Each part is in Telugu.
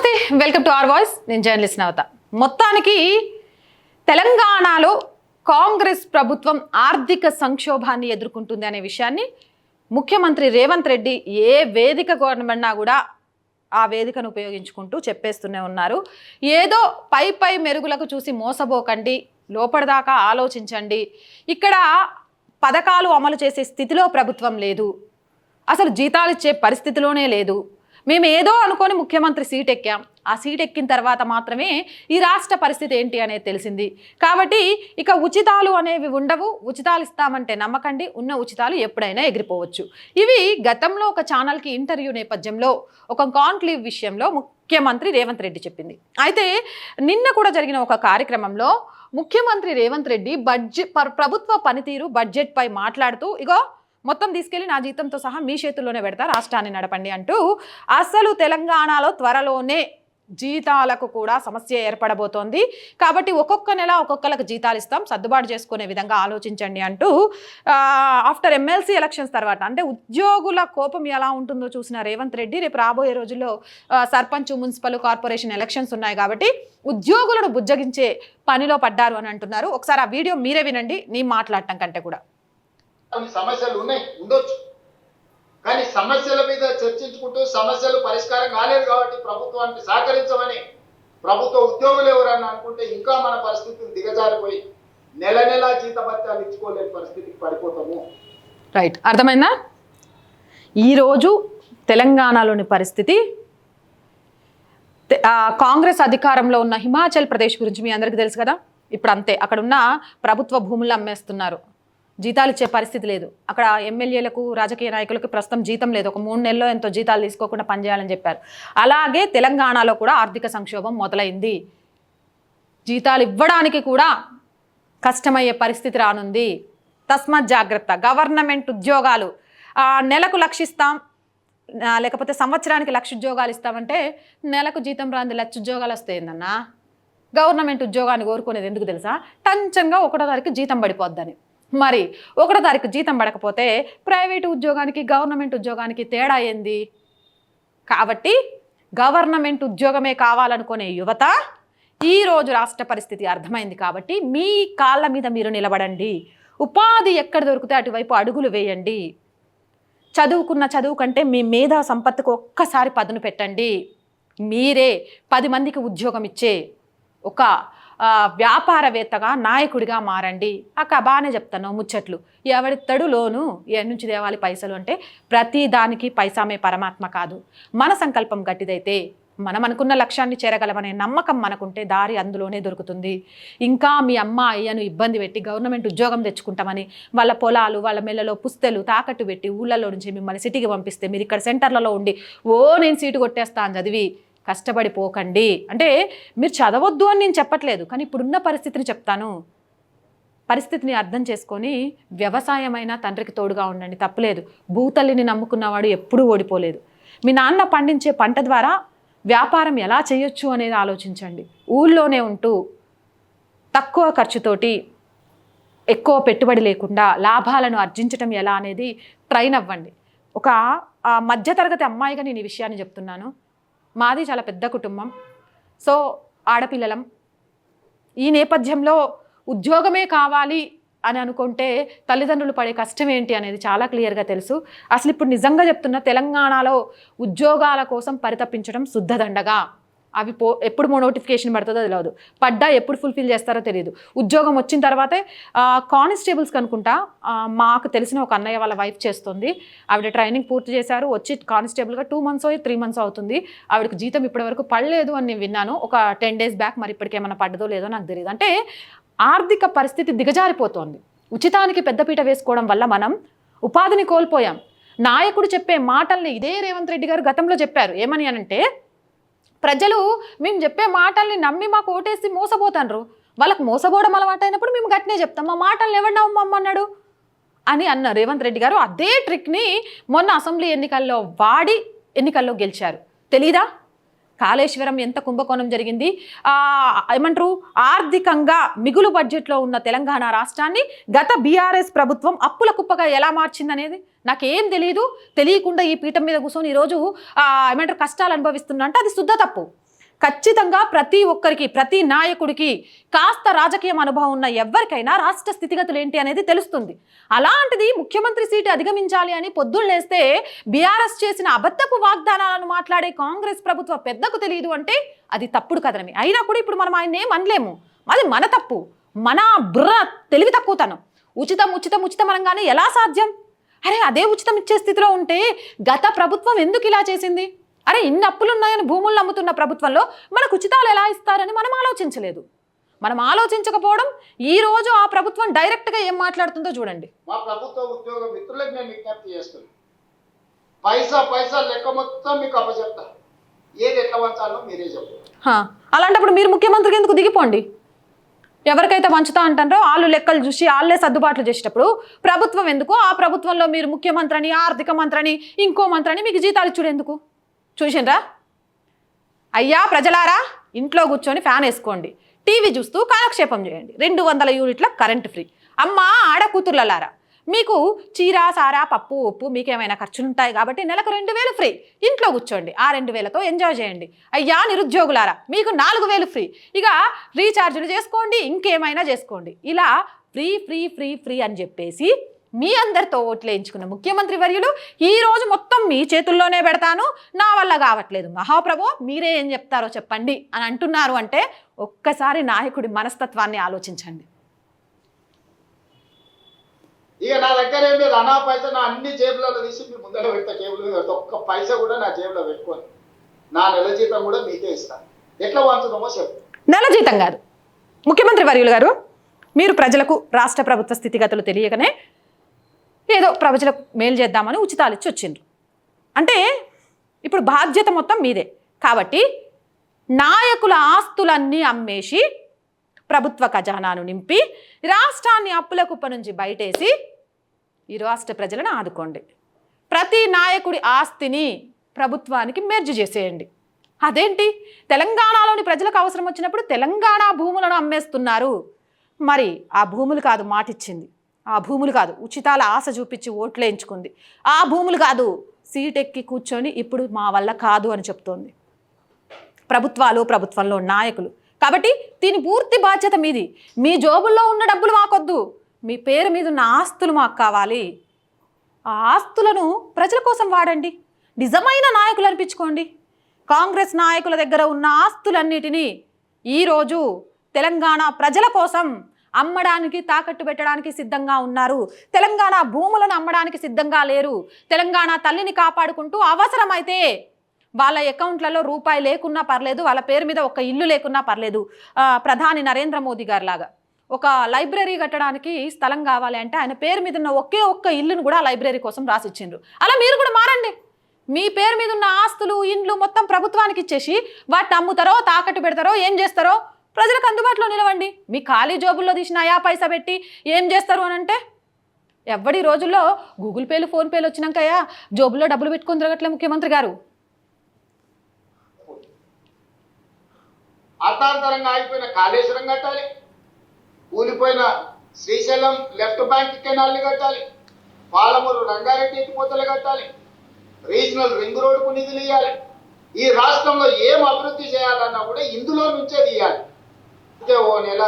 నమస్తే వెల్కమ్ టు ఆర్ వాయిస్. నేను జర్నలిస్ట్ నవత. మొత్తానికి తెలంగాణలో కాంగ్రెస్ ప్రభుత్వం ఆర్థిక సంక్షోభాన్ని ఎదుర్కొంటుంది అనే విషయాన్ని ముఖ్యమంత్రి రేవంత్ రెడ్డి ఏ వేదిక గవర్నమెంట్నా కూడా ఆ వేదికను ఉపయోగించుకుంటూ చెప్పేస్తూనే ఉన్నారు. ఏదో పై పై మెరుగులకు చూసి మోసపోకండి లోపటిదాకా ఆలోచించండి. ఇక్కడ పథకాలు అమలు చేసే స్థితిలో ప్రభుత్వం లేదు. అసలు జీతాలు ఇచ్చే పరిస్థితిలోనే లేదు. మేము ఏదో అనుకొని ముఖ్యమంత్రి సీట్ ఎక్కాం ఆ సీట్ ఎక్కిన తర్వాత మాత్రమే ఈ రాష్ట్ర పరిస్థితి ఏంటి అనేది తెలిసింది. కాబట్టి ఇక ఉచితాలు అనేవి ఉండవు. ఉచితాలు ఇస్తామంటే నమ్మకండి. ఉన్న ఉచితాలు ఎప్పుడైనా ఎగిరిపోవచ్చు. ఇవి గతంలో ఒక ఛానల్కి ఇంటర్వ్యూ నేపథ్యంలో ఒక కాన్క్లీవ్ విషయంలో ముఖ్యమంత్రి రేవంత్ రెడ్డి చెప్పింది. అయితే నిన్న కూడా జరిగిన ఒక కార్యక్రమంలో ముఖ్యమంత్రి రేవంత్ రెడ్డి బడ్జెట్ ప్రభుత్వ పనితీరు బడ్జెట్పై మాట్లాడుతూ ఇగో మొత్తం తీసుకెళ్ళి నా జీతంతో సహా మీ చేతుల్లోనే పెడతా రాష్ట్రాన్ని నడపండి అంటూ అసలు తెలంగాణలో త్వరలోనే జీతాలకు కూడా సమస్య ఏర్పడబోతోంది. కాబట్టి ఒక్కొక్క నెల ఒక్కొక్కరికి జీతాలు ఇస్తాం సర్దుబాటు చేసుకునే విధంగా ఆలోచించండి అంటూ ఆఫ్టర్ ఎమ్మెల్సీ ఎలక్షన్స్ తర్వాత అంటే ఉద్యోగుల కోపం ఎలా ఉంటుందో చూసిన రేవంత్ రెడ్డి రేపు రాబోయే రోజుల్లో సర్పంచ్ మున్సిపల్ కార్పొరేషన్ ఎలక్షన్స్ ఉన్నాయి కాబట్టి ఉద్యోగులను బుజ్జగించే పనిలో పడ్డారు అని అంటున్నారు. ఒకసారి ఆ వీడియో మీరే వినండి నేను మాట్లాడటం కంటే కూడా. కొన్ని సమస్యలు ఉన్నాయి ఉండొచ్చు. కానీ సమస్యల మీద చర్చించుకుంటూ సమస్యలు పరిష్కారం కాలేదు కాబట్టి ప్రభుత్వానికి సహకరించమని ప్రభుత్వ ఉద్యోగులు ఎవరన్నా అనుకుంటే ఇంకా మన పరిస్థితులు దిగజారిపోయి నెల నెల జీతభత్యాలు ఇచ్చుకోలేని పరిస్థితికి పడిపోతాము. రైట్ అర్థమైందా? ఈరోజు తెలంగాణలోని పరిస్థితి కాంగ్రెస్ అధికారంలో ఉన్న హిమాచల్ ప్రదేశ్ గురించి మీ అందరికీ తెలుసు కదా? ఇప్పుడు అంతే అక్కడ ఉన్న ప్రభుత్వ భూములు అమ్మేస్తున్నారు. జీతాలు ఇచ్చే పరిస్థితి లేదు. అక్కడ ఎమ్మెల్యేలకు రాజకీయ నాయకులకు ప్రస్తుతం జీతం లేదు. ఒక మూడు నెలల్లో ఎంతో జీతాలు తీసుకోకుండా పనిచేయాలని చెప్పారు. అలాగే తెలంగాణలో కూడా ఆర్థిక సంక్షోభం మొదలైంది. జీతాలు ఇవ్వడానికి కూడా కష్టమయ్యే పరిస్థితి రానుంది. తస్మాత్ జాగ్రత్త. గవర్నమెంట్ ఉద్యోగాలు నెలకు లక్షిస్తాం లేకపోతే సంవత్సరానికి లక్ష ఉద్యోగాలు ఇస్తామంటే నెలకు జీతం రాంది లక్ష ఉద్యోగాలు వస్తాయిందన్నా? గవర్నమెంట్ ఉద్యోగాన్ని కోరుకునేది ఎందుకు తెలుసా? టంచంగా ఒకటో తారీఖు జీతం పడిపోద్దని. మరి ఒకటో తారీఖు జీతం పడకపోతే ప్రైవేటు ఉద్యోగానికి గవర్నమెంట్ ఉద్యోగానికి తేడా ఏంది? కాబట్టి గవర్నమెంట్ ఉద్యోగమే కావాలనుకునే యువత ఈ రోజు రాష్ట్ర పరిస్థితి అర్థమైంది కాబట్టి మీ కాళ్ళ మీద మీరు నిలబడండి. ఉపాధి ఎక్కడ దొరికితే అటువైపు అడుగులు వేయండి. చదువుకున్న చదువు కంటే మీ మేధా సంపత్తుకు ఒక్కసారి పదును పెట్టండి. మీరే పది మందికి ఉద్యోగం ఇచ్చే ఒక వ్యాపారవేత్తగా నాయకుడిగా మారండి. అక్క బాగానే చెప్తాను ముచ్చట్లు. ఎవడిత్తడు లోను ఏ నుంచి తేవాలి పైసలు అంటే ప్రతి దానికి పైసామే పరమాత్మ కాదు. మన సంకల్పం గట్టిదైతే మనం అనుకున్న లక్ష్యాన్ని చేరగలమనే నమ్మకం మనకుంటే దారి అందులోనే దొరుకుతుంది. ఇంకా మీ అమ్మ అయ్యను ఇబ్బంది పెట్టి గవర్నమెంట్ ఉద్యోగం తెచ్చుకుంటామని వాళ్ళ పొలాలు వాళ్ళ మెల్లలో పుస్తలు తాకట్టు పెట్టి ఊళ్ళలో నుంచి మిమ్మల్ని సిటీకి పంపిస్తే మీరు ఇక్కడ సెంటర్లలో ఉండి ఓ నేను సీటు కొట్టేస్తాను చదివి కష్టపడిపోకండి. అంటే మీరు చదవద్దు అని నేను చెప్పట్లేదు కానీ ఇప్పుడున్న పరిస్థితిని చెప్తాను. పరిస్థితిని అర్థం చేసుకొని వ్యవసాయమైన తండ్రికి తోడుగా ఉండండి తప్పలేదు. భూతల్లిని నమ్ముకున్నవాడు ఎప్పుడూ ఓడిపోలేదు. మీ నాన్న పండించే పంట ద్వారా వ్యాపారం ఎలా చేయొచ్చు అనేది ఆలోచించండి. ఊళ్ళోనే ఉంటూ తక్కువ ఖర్చుతోటి ఎక్కువ పెట్టుబడి లేకుండా లాభాలను ఆర్జించటం ఎలా అనేది ట్రైన్ అవ్వండి. ఒక మధ్యతరగతి అమ్మాయిగా నేను ఈ విషయాన్ని చెప్తున్నాను. మాది చాలా పెద్ద కుటుంబం. సో ఆడపిల్లలం. ఈ నేపథ్యంలో ఉద్యోగమే కావాలి అని అనుకుంటే తల్లిదండ్రులు పడే కష్టం ఏంటి అనేది చాలా క్లియర్గా తెలుసు. అసలు ఇప్పుడు నిజంగా చెప్తున్న తెలంగాణలో ఉద్యోగాల కోసం పరితపించడం శుద్ధదండగా? అవి పో ఎప్పుడు నోటిఫికేషన్ పడుతుందో తెలియదు పడ్డా ఎప్పుడు ఫుల్ఫిల్ చేస్తారో తెలియదు. ఉద్యోగం వచ్చిన తర్వాతే కానిస్టేబుల్స్ కనుకుంటా మాకు తెలిసిన ఒక అన్నయ్య వాళ్ళ వైఫ్ చేస్తుంది. ఆవిడ ట్రైనింగ్ పూర్తి చేశారు. వచ్చి కానిస్టేబుల్గా టూ మంత్స్ త్రీ మంత్స్ అవుతుంది. ఆవిడకి జీతం ఇప్పటివరకు పడలేదు అని నేను విన్నాను. ఒక టెన్ డేస్ బ్యాక్ మరి ఇప్పటికేమైనా పడ్డదో లేదో నాకు తెలియదు. అంటే ఆర్థిక పరిస్థితి దిగజారిపోతోంది. ఉచితానికి పెద్దపీట వేసుకోవడం వల్ల మనం ఉపాధిని కోల్పోయాం. నాయకుడు చెప్పే మాటల్ని ఇదే రేవంత్ రెడ్డి గారు గతంలో చెప్పారు. ఏమని అనంటే ప్రజలు మేము చెప్పే మాటల్ని నమ్మి మాకు ఓటేసి మోసపోతాండ్రు వాళ్ళకి మోసపోవడం అలవాటైనప్పుడు మేము గట్టినే చెప్తాం మా మాటలు ఎవరు నమ్మమ్మన్నాడు అని అన్న రేవంత్ రెడ్డి గారు అదే ట్రిక్ని మొన్న అసెంబ్లీ ఎన్నికల్లో వాడి ఎన్నికల్లో గెలిచారు. తెలీదా? కాళేశ్వరం ఎంత కుంభకోణం జరిగింది? ఏమంటారు? ఆర్థికంగా మిగులు బడ్జెట్లో ఉన్న తెలంగాణ రాష్ట్రాన్ని గత బీఆర్ఎస్ ప్రభుత్వం అప్పుల కుప్పగా ఎలా మార్చిందనేది నాకేం తెలియదు తెలియకుండా ఈ పీఠం మీద కూర్చొని ఈరోజు ఏమంటారు కష్టాలు అనుభవిస్తున్నా అంటే అది శుద్ధ తప్పు. ఖచ్చితంగా ప్రతి ఒక్కరికి ప్రతి నాయకుడికి కాస్త రాజకీయం అనుభవం ఉన్న ఎవరికైనా రాష్ట్ర స్థితిగతులు ఏంటి అనేది తెలుస్తుంది. అలాంటిది ముఖ్యమంత్రి సీటు అధిగమించాలి అని పొద్దున్నేస్తే బీఆర్ఎస్ చేసిన అబద్ధపు వాగ్దానాలను మాట్లాడే కాంగ్రెస్ ప్రభుత్వ పెద్దకు తెలియదు అంటే అది తప్పుడు కథనమే. అయినా కూడా ఇప్పుడు మనం ఆయన ఏం అనలేము. అది మన తప్పు. మన బుర్ర తెలివి తక్కువతనం. ఉచితం ఉచితం ఉచితం అనగానే ఎలా సాధ్యం? అరే అదే ఉచితం ఇచ్చే స్థితిలో ఉంటే గత ప్రభుత్వం ఎందుకు ఇలా చేసింది? అరే ఇన్ని అప్పులు ఉన్నాయని భూములు అమ్ముతున్న ప్రభుత్వంలో మనకు ఉచితాలు ఎలా ఇస్తారని మనం ఆలోచించలేదు. మనం ఆలోచించకపోవడం ఈ రోజు ఆ ప్రభుత్వం డైరెక్ట్గా ఏం మాట్లాడుతుందో చూడండి. మా ప్రభుత్వ ఉద్యోగ మిత్రులకు నేను విజ్ఞప్తి చేస్తున్నాను పైసా పైసా లెక్క మొత్తం మీకు అప్పచెప్తా. ఏది ఎట్లా వంచాలో మీరే చెప్పండి. అలాంటప్పుడు మీరు ముఖ్యమంత్రికి ఎందుకు దిగిపోండి? ఎవరికైతే పంచుతా అంటారో వాళ్ళు లెక్కలు చూసి వాళ్ళే సర్దుబాట్లు చేసేటప్పుడు ప్రభుత్వం ఎందుకు? ఆ ప్రభుత్వంలో మీరు ముఖ్యమంత్రి అని ఆర్థిక మంత్రి అని ఇంకో మంత్రి అని మీకు జీతాలు ఇచ్చుడు ఎందుకు? చూసిండ్రా? అయ్యా ప్రజలారా ఇంట్లో కూర్చొని ఫ్యాన్ వేసుకోండి. టీవీ చూస్తూ కాలక్షేపం చేయండి. రెండు వందల యూనిట్ల కరెంట్ ఫ్రీ. అమ్మ ఆడకూతుర్లలారా మీకు చీర సారా పప్పు ఉప్పు మీకేమైనా ఖర్చులు ఉంటాయి కాబట్టి నెలకు రెండు వేలు ఫ్రీ. ఇంట్లో కూర్చోండి. ఆ రెండు వేలతో ఎంజాయ్ చేయండి. అయ్యా నిరుద్యోగులారా మీకు నాలుగు వేలు ఫ్రీ. ఇక రీఛార్జీలు చేసుకోండి ఇంకేమైనా చేసుకోండి. ఇలా ఫ్రీ ఫ్రీ ఫ్రీ ఫ్రీ అని చెప్పేసి మీ అందరితో ఓట్లు వేయించుకున్న ముఖ్యమంత్రి వర్యులు ఈ రోజు మొత్తం మీ చేతుల్లోనే పెడతాను. నా వల్ల కావట్లేదు. మహాప్రభు మీరే ఏం చెప్తారో చెప్పండి అని అంటున్నారు అంటే ఒక్కసారి నాయకుడి మనస్తత్వాన్ని ఆలోచించండి. ఇక నా దగ్గర ఏం లేదు అనా పైసా నా అన్ని జేబులలో తీసి మీ ముందర పెడతా టేబుల్ మీద పెడతా. ఒక్క పైసా కూడా నా జేబులో పెట్టుకొని. నా నెల జీతం కూడా మీకే ఇస్తాను ఎట్లా వంచుదామో చెప్పు. నెల జీతం కాదు. ముఖ్యమంత్రి వర్యులు గారు మీరు ప్రజలకు రాష్ట్ర ప్రభుత్వ స్థితిగతులు తెలియకనే ఏదో ప్రజలకు మేలు చేద్దామని ఉచితాలు ఇచ్చి వచ్చిండ్రు. అంటే ఇప్పుడు బాధ్యత మొత్తం మీదే. కాబట్టి నాయకుల ఆస్తులన్నీ అమ్మేసి ప్రభుత్వ ఖజానాను నింపి రాష్ట్రాన్ని అప్పుల కుప్ప నుంచి బయటేసి ఈ రాష్ట్ర ప్రజలను ఆదుకోండి. ప్రతి నాయకుడి ఆస్తిని ప్రభుత్వానికి మెర్జ్ చేసేయండి. అదేంటి? తెలంగాణలోని ప్రజలకు అవసరం వచ్చినప్పుడు తెలంగాణ భూములను అమ్మేస్తున్నారు. మరి ఆ భూములు కాదు మాటిచ్చింది. ఆ భూములు కాదు ఉచితాల ఆశ చూపించి ఓట్లు వేయించుకుంది. ఆ భూములు కాదు సీట్ ఎక్కి కూర్చొని ఇప్పుడు మా వల్ల కాదు అని చెప్తోంది. ప్రభుత్వాలు ప్రభుత్వంలో నాయకులు. కాబట్టి దీని పూర్తి బాధ్యత మీది. మీ జోబుల్లో ఉన్న డబ్బులు మాకొద్దు. మీ పేరు మీద ఉన్న ఆస్తులు మాకు కావాలి. ఆ ఆస్తులను ప్రజల కోసం వాడండి. నిజమైన నాయకులు అనిపించుకోండి. కాంగ్రెస్ నాయకుల దగ్గర ఉన్న ఆస్తులన్నిటినీ ఈరోజు తెలంగాణ ప్రజల కోసం అమ్మడానికి తాకట్టు పెట్టడానికి సిద్ధంగా ఉన్నారు. తెలంగాణ భూములను అమ్మడానికి సిద్ధంగా లేరు. తెలంగాణ తల్లిని కాపాడుకుంటూ అవసరమైతే వాళ్ళ అకౌంట్లలో రూపాయి లేకున్నా పర్లేదు వాళ్ళ పేరు మీద ఒక ఇల్లు లేకున్నా పర్లేదు. ప్రధాని నరేంద్ర మోదీ గారి లాగా ఒక లైబ్రరీ కట్టడానికి స్థలం కావాలి అంటే ఆయన పేరు మీద ఉన్న ఒకే ఒక్క ఇల్లును కూడా లైబ్రరీ కోసం రాసిచ్చిండ్రు. అలా మీరు కూడా మారండి. మీ పేరు మీద ఉన్న ఆస్తులు ఇండ్లు మొత్తం ప్రభుత్వానికి ఇచ్చేసి వాటిని అమ్ముతారో తాకట్టు పెడతారో ఏం చేస్తారో ప్రజలకు అందుబాటులో నిలవండి. మీ ఖాళీ జోబుల్లో తీసిన యా పైసా పెట్టి ఏం చేస్తారు అని అంటే ఎవడి రోజుల్లో గూగుల్ పేలు ఫోన్పేలు వచ్చినాకయ్యా జోబుల్లో డబ్బులు పెట్టుకుని తిరగట్లే ముఖ్యమంత్రి గారు. అర్థాంతరంగా ఆగిపోయిన కాళేశ్వరం కట్టాలి. కూలిపోయిన శ్రీశైలం లెఫ్ట్ బ్యాంక్ కెనాల్ని కట్టాలి. పాలమూరు రంగారెడ్డి ఎత్తిపోతలు కట్టాలి. రీజనల్ రింగ్ రోడ్డుకు నిధులు ఇవ్వాలి ఈ రాష్ట్రంలో ఏం అభివృద్ధి చేయాలన్నా కూడా ఇందులో నుంచే తీయాలి. అంటే ఓ నెల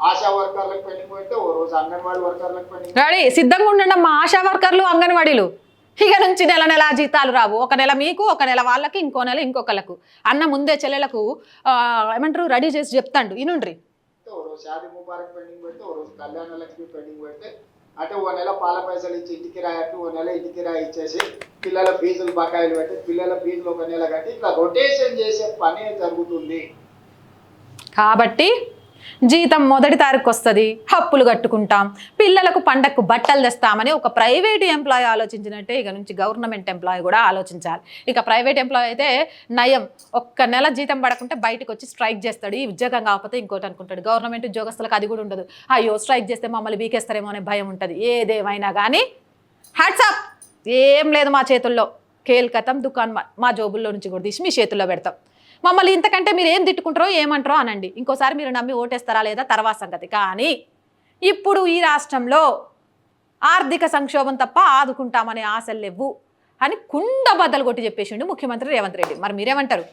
ఆశా వర్కర్లకు పెండింగ్ పెడితే ఓ రోజు అంగన్వాడీ వర్కర్లకు పెండింగ్ రెడీ? సిద్ధంగా ఉండండి మా ఆశా వర్కర్లు అంగన్వాడీలు. ఇక నుంచి నెల నెల జీతాలు రావు. ఒక నెల మీకు ఒక నెల వాళ్ళకి ఇంకో నెల ఇంకొకళ్ళకు. అన్న ముందే చెల్లెలకు ఏమంటారు రెడీ చేసి చెప్తాండు. ఇనుండ్రి. ఓ రోజు షాది ముబారక్ పెండింగ్ పెడితే ఓ రోజు కళ్యాణ లక్ష్మి పెండింగ్ పెడితే అంటే ఓ నెల పాల పైసలు ఇచ్చి ఇంటికి రాయట్టు ఓ నెల ఇంటికి రాయి ఇచ్చేసి పిల్లల ఫీజులు బకాయిలు పెట్టి పిల్లల ఫీజులు ఒక నెల కట్టి ఇట్లా రొటేషన్ చేసే పని జరుగుతుంది. కాబట్టి జీతం మొదటి తారీఖు వస్తుంది హప్పులు కట్టుకుంటాం. పిల్లలకు పండగకు బట్టలు తెస్తామని ఒక ప్రైవేట్ ఎంప్లాయీ ఆలోచించినట్టే ఇక నుంచి గవర్నమెంట్ ఎంప్లాయీ కూడా ఆలోచించాలి. ఇక ప్రైవేట్ ఎంప్లాయీ అయితే నయం. ఒక్క నెల జీతం పడకుంటే బయటకు వచ్చి స్ట్రైక్ చేస్తాడు. ఈ ఉద్యోగం కాకపోతే ఇంకోటి అనుకుంటాడు. గవర్నమెంట్ ఉద్యోగస్తులకు అది కూడా ఉండదు. అయ్యో స్ట్రైక్ చేస్తే మమ్మల్ని బీకేస్తారేమో అనే భయం ఉంటుంది. ఏదేమైనా కానీ హ్యాట్సాప్ ఏం లేదు మా చేతుల్లో. కేల్కతం దుకాన్ మా- మా జోబుల్లో నుంచి కూడా తీసి మీ చేతుల్లో పెడతాం. మమ్మల్ని ఇంతకంటే మీరు ఏం తిట్టుకుంటారో ఏమంటారో అనండి. ఇంకోసారి మీరు నమ్మి ఓటేస్తారా లేదా తర్వాత సంగతి. కానీ ఇప్పుడు ఈ రాష్ట్రంలో ఆర్థిక సంక్షోభం తప్ప ఆదుకుంటామనే ఆశలు లేవు అని కుండ బద్దలు కొట్టి చెప్పేసిండు ముఖ్యమంత్రి రేవంత్ రెడ్డి. మరి మీరేమంటారు?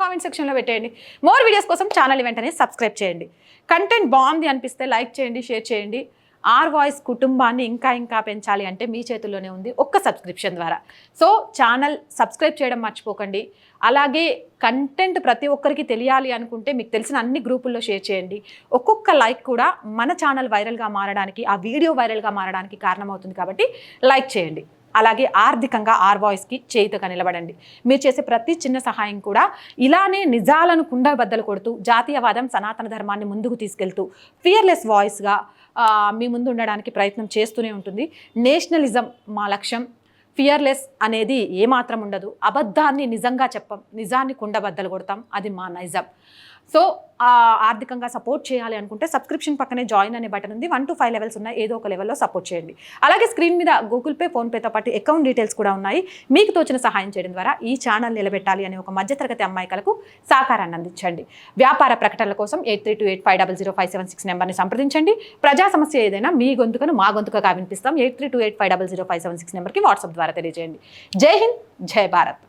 కామెంట్ సెక్షన్లో పెట్టేయండి. మోర్ వీడియోస్ కోసం ఛానల్ వెంటనే సబ్స్క్రైబ్ చేయండి. కంటెంట్ బాగుంది అనిపిస్తే లైక్ చేయండి షేర్ చేయండి. ఆర్ వాయిస్ కుటుంబాన్ని ఇంకా ఇంకా పెంచాలి అంటే మీ చేతుల్లోనే ఉంది ఒక్క సబ్స్క్రిప్షన్ ద్వారా. సో ఛానల్ సబ్స్క్రైబ్ చేయడం మర్చిపోకండి. అలాగే కంటెంట్ ప్రతి ఒక్కరికి తెలియాలి అనుకుంటే మీకు తెలిసిన అన్ని గ్రూపుల్లో షేర్ చేయండి. ఒక్కొక్క లైక్ కూడా మన ఛానల్ వైరల్గా మారడానికి ఆ వీడియో వైరల్గా మారడానికి కారణమవుతుంది కాబట్టి లైక్ చేయండి. అలాగే ఆర్థికంగా ఆర్ వాయిస్కి చేయితగా నిలబడండి. మీరు చేసే ప్రతి చిన్న సహాయం కూడా ఇలానే నిజాలను కుండబద్దలు కొడుతూ జాతీయవాదం సనాతన ధర్మాన్ని ముందుకు తీసుకెళ్తూ ఫియర్లెస్ వాయిస్గా మీ ముందు ఉండడానికి ప్రయత్నం చేస్తూనే ఉంటుంది. నేషనలిజం మా లక్ష్యం. ఫియర్లెస్ అనేది ఏమాత్రం ఉండదు. అబద్ధాన్ని నిజంగా చెప్పం. నిజాన్ని కుండబద్దలు కొడతాం. అది మా నైజం. సో ఆర్థికంగా సపోర్ట్ చేయాలి అనుకుంటే సబ్స్క్రిప్షన్ పక్కనే జాయిన్ అనే బటన్ ఉంది. వన్ టు ఫైవ్ లెవెల్స్ ఉన్నాయి. ఏదో ఒక లెవెల్లో సపోర్ట్ చేయండి. అలాగే స్క్రీన్ మీద గూగుల్ పే ఫోన్పేతో పాటు అకౌంట్ డీటెయిల్స్ కూడా ఉన్నాయి. మీకు తోచిన సహాయం చేయడం ద్వారా ఈ ఛానల్ నిలబెట్టాలి అనే ఒక మధ్యతరగతి అమ్మాయికలకు సహకారాన్ని అందించండి. వ్యాపార ప్రకటనల కోసం eight three two eight five double zero five seven six నెంబర్ని సంప్రదించండి. ప్రజా సమస్య ఏదైనా మీ గొంతుకను మా గొంతుకగా వినిపిస్తాం. Eight three two eight five double zero five seven six నెంబర్కి వాట్సాప్ ద్వారా తెలియజేయండి. జై హింద్ జై భారత్.